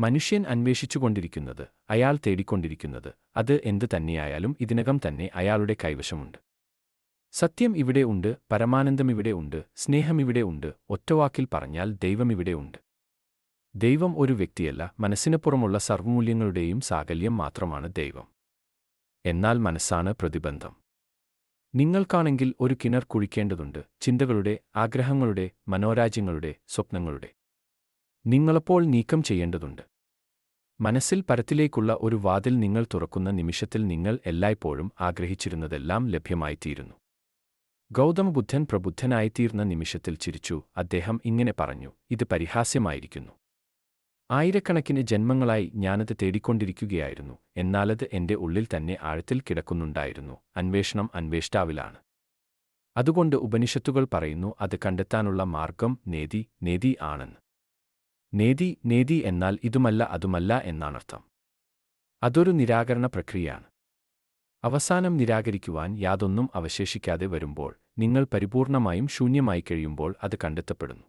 മനുഷ്യൻ അന്വേഷിച്ചുകൊണ്ടിരിക്കുന്നത് അയാൾ തേടിക്കൊണ്ടിരിക്കുന്നത് അത് എന്തു തന്നെയായാലും ഇതിനകം തന്നെ അയാളുടെ കൈവശമുണ്ട്. സത്യം ഇവിടെ ഉണ്ട് പരമാനന്ദം ഇവിടെ ഉണ്ട് സ്നേഹം ഇവിടെ ഉണ്ട് ഒറ്റവാക്കിൽ പറഞ്ഞാൽ ദൈവം ഇവിടെ ഉണ്ട്. ദൈവം ഒരു വ്യക്തിയല്ല മനസ്സിനപ്പുറമുള്ള സർവമൂല്യങ്ങളുടെയും സാകല്യം മാത്രമാണ് ദൈവം. എന്നാൽ മനസ്സാണ് പ്രതിബന്ധം. നിങ്ങൾക്കാണെങ്കിൽ ഒരു കിണർ കുഴിക്കേണ്ടതുണ്ട് ചിന്തകളുടെ ആഗ്രഹങ്ങളുടെ മനോരാജ്യങ്ങളുടെ സ്വപ്നങ്ങളുടെ. നിങ്ങളപ്പോൾ നീക്കം ചെയ്യേണ്ടതുണ്ട്. മനസ്സിൽ പരത്തിലേക്കുള്ള ഒരു വാതിൽ നിങ്ങൾ തുറക്കുന്ന നിമിഷത്തിൽ നിങ്ങൾ എല്ലായ്പ്പോഴും ആഗ്രഹിച്ചിരുന്നതെല്ലാം ലഭ്യമായിത്തീരുന്നു. ഗൗതമബുദ്ധൻ പ്രബുദ്ധനായിത്തീർന്ന നിമിഷത്തിൽ ചിരിച്ചു. അദ്ദേഹം ഇങ്ങനെ പറഞ്ഞു ഇത് പരിഹാസ്യമായിരിക്കുന്നു. ആയിരക്കണക്കിന് ജന്മങ്ങളായി ഞാനത് തേടിക്കൊണ്ടിരിക്കുകയായിരുന്നു. എന്നാലത് എന്റെ ഉള്ളിൽ തന്നെ ആഴത്തിൽ കിടക്കുന്നുണ്ടായിരുന്നു. അന്വേഷണം അന്വേഷ്ടാവിലാണ്. അതുകൊണ്ട് ഉപനിഷത്തുകൾ പറയുന്നു അത് കണ്ടെത്താനുള്ള മാർഗം നേതി നേതി ആണെന്ന്. നേതി നേതി എന്നാൽ ഇതുമല്ല അതുമല്ല എന്നാണർത്ഥം. അതൊരു നിരാകരണ പ്രക്രിയയാണ്. അവസാനം നിരാകരിക്കുവാൻ യാതൊന്നും അവശേഷിക്കാതെ വരുമ്പോൾ നിങ്ങൾ പരിപൂർണമായും ശൂന്യമായി കഴിയുമ്പോൾ അത് കണ്ടെത്തപ്പെടുന്നു.